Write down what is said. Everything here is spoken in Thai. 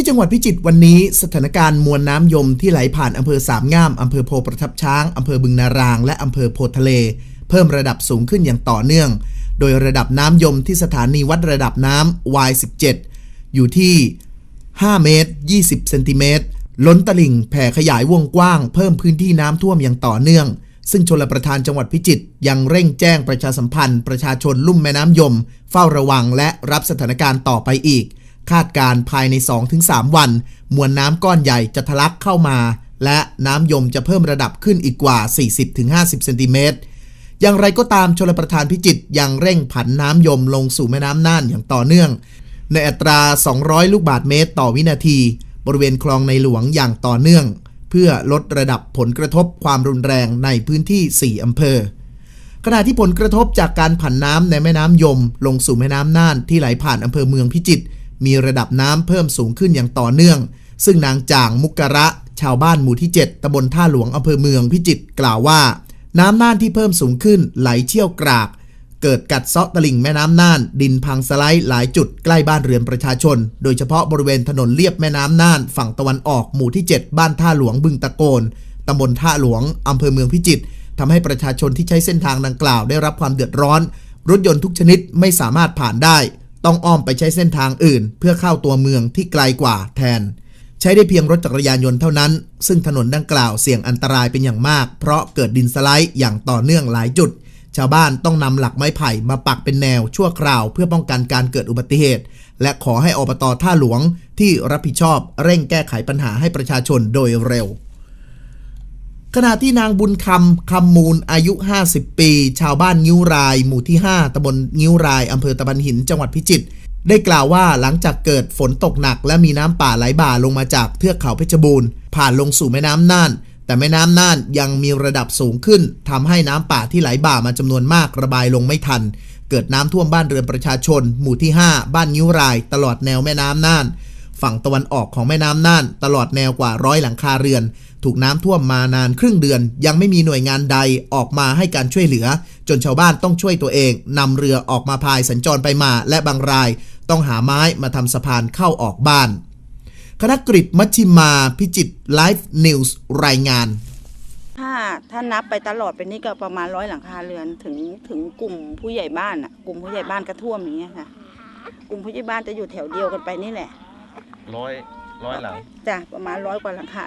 ที่จังหวัดพิจิตรวันนี้สถานการณ์มวลน้ำยมที่ไหลผ่านอำเภอสามง่ามอำเภอโพประทับช้างอำเภอบึงนาราง และอำเภอโพทะเล เพิ่มระดับสูงขึ้นอย่างต่อเนื่อง โดยระดับน้ำยมที่สถานีวัดระดับน้ำ Y17 อยู่ที่ 5 เมตร 20 เซนติเมตร ล้นตลิ่งแผ่ขยายวงกว้าง เพิ่มพื้นที่น้ำท่วมอย่างต่อเนื่อง ซึ่งชลประทานจังหวัดพิจิตรยังเร่งแจ้งประชาสัมพันธ์ ประชาชนลุ่มแม่น้ำยม เฝ้าระวังและรับสถานการณ์ต่อไปอีก คาดการณ์ภายใน 2-3 วัน มวลน้ำก้อนใหญ่จะทะลักเข้ามา และน้ำยมจะเพิ่มระดับขึ้นอีกกว่า 40-50เซนติเมตรอย่างไรก็ตามชลประทานพิจิตรยังเร่งผันน้ำยมลงสู่แม่น้ำน่านอย่างต่อเนื่อง ในอัตรา 200 ลูกบาทเมตรต่อวินาที บริเวณคลองในหลวงอย่างต่อเนื่อง เพื่อลดระดับผลกระทบความรุนแรงในพื้นที่ 4 อำเภอ ขณะที่ผลกระทบจากการผันน้ำในแม่น้ำยม ลงสู่แม่น้ำน่านที่ไหลผ่านอำเภอเมืองพิจิตร มีระดับน้ำเพิ่มสูงขึ้นอย่างต่อเนื่อง ซึ่งนางจ่างมุกกระ ชาวบ้านหมู่ที่ 7ตำบลท่าหลวงอำเภอเมืองพิจิตรกล่าวว่า น้ำน่านที่เพิ่มสูงขึ้นไหลเชี่ยวกราก เกิดกัดเซาะตลิ่งแม่น้ำน่าน ดินพังสไลด์หลายจุดใกล้บ้านเรือนประชาชน โดยเฉพาะบริเวณถนนเลียบแม่น้ำน่าน ฝั่งตะวันออกหมู่ที่ 7 บ้านท่าหลวงบึงตะโกนตำบลท่าหลวงอำเภอเมืองพิจิตรทำให้ประชาชนที่ใช้เส้นทางดังกล่าวได้รับความเดือดร้อน รถยนต์ทุกชนิดไม่สามารถผ่านได้ ต้องอ้อมไปใช้เส้นทางอื่น เพื่อเข้าตัวเมืองที่ไกลกว่าแทน ใช้ได้เพียงรถจักรยานยนต์เท่านั้น ซึ่งถนนดังกล่าวเสี่ยงอันตรายเป็นอย่างมาก เพราะเกิดดินสไลด์อย่างต่อเนื่องหลายจุด ชาวบ้านต้องนำหลักไม้ไผ่มาปักเป็นแนวชั่วคราว เพื่อป้องกันการเกิดอุบัติเหตุ และขอให้อบตท่าหลวงที่รับผิดชอบเร่งแก้ไขปัญหาให้ประชาชนโดยเร็ว ขณะที่นางบุญคำคำมูลอายุ 50 ปี ชาวบ้านงิ้วราย หมู่ที่ 5ตำบลงิ้วรายอำเภอตะบันหินจังหวัดพิจิตรได้กล่าวว่าหลังจากเกิดฝนตกหนัก และมีน้ำป่าไหลบ่าลงมาจากเทือกเขาเพชรบูรณ์ ผ่านลงสู่แม่น้ำน่าน แต่แม่น้ำน่านยังมีระดับสูงขึ้นทำให้น้ำป่าที่ไหลบ่ามาจำนวนมากระบายลงไม่ทัน เกิดน้ำท่วมบ้านเรือนประชาชน หมู่ที่ 5 บ้านงิ้วราย ตลอดแนวแม่น้ำน่าน ฝั่งตะวันออกของแม่น้ำน่าน ตลอดแนวกว่าร้อยหลังคาเรือน ถูกน้ำท่วมมานานครึ่งเดือน ยังไม่มีหน่วยงานใดออกมาให้การช่วยเหลือ จนชาวบ้านต้องช่วยตัวเองนำเรือออกมาพายสัญจรไปมาและบางราย ต้องหาไม้มาทำสะพานเข้าออกบ้าน คณะกริมัชชิมาพิจิตรไลฟ์นิวส์รายงานถ้าถ้านับไปตลอดไปนี่ก็ประมาณร้อยหลังคาเรือนถึงถึงกลุ่มผู้ใหญ่บ้านอะกลุ่มผู้ใหญ่บ้านก็ท่วมอย่างเงี้ยค่ะ กลุ่มผู้ใหญ่บ้านจะอยู่แถวเดียวกันไปนี่แหละ ร้อยร้อยหลัง จ้ะประมาณร้อยกว่าหลังคา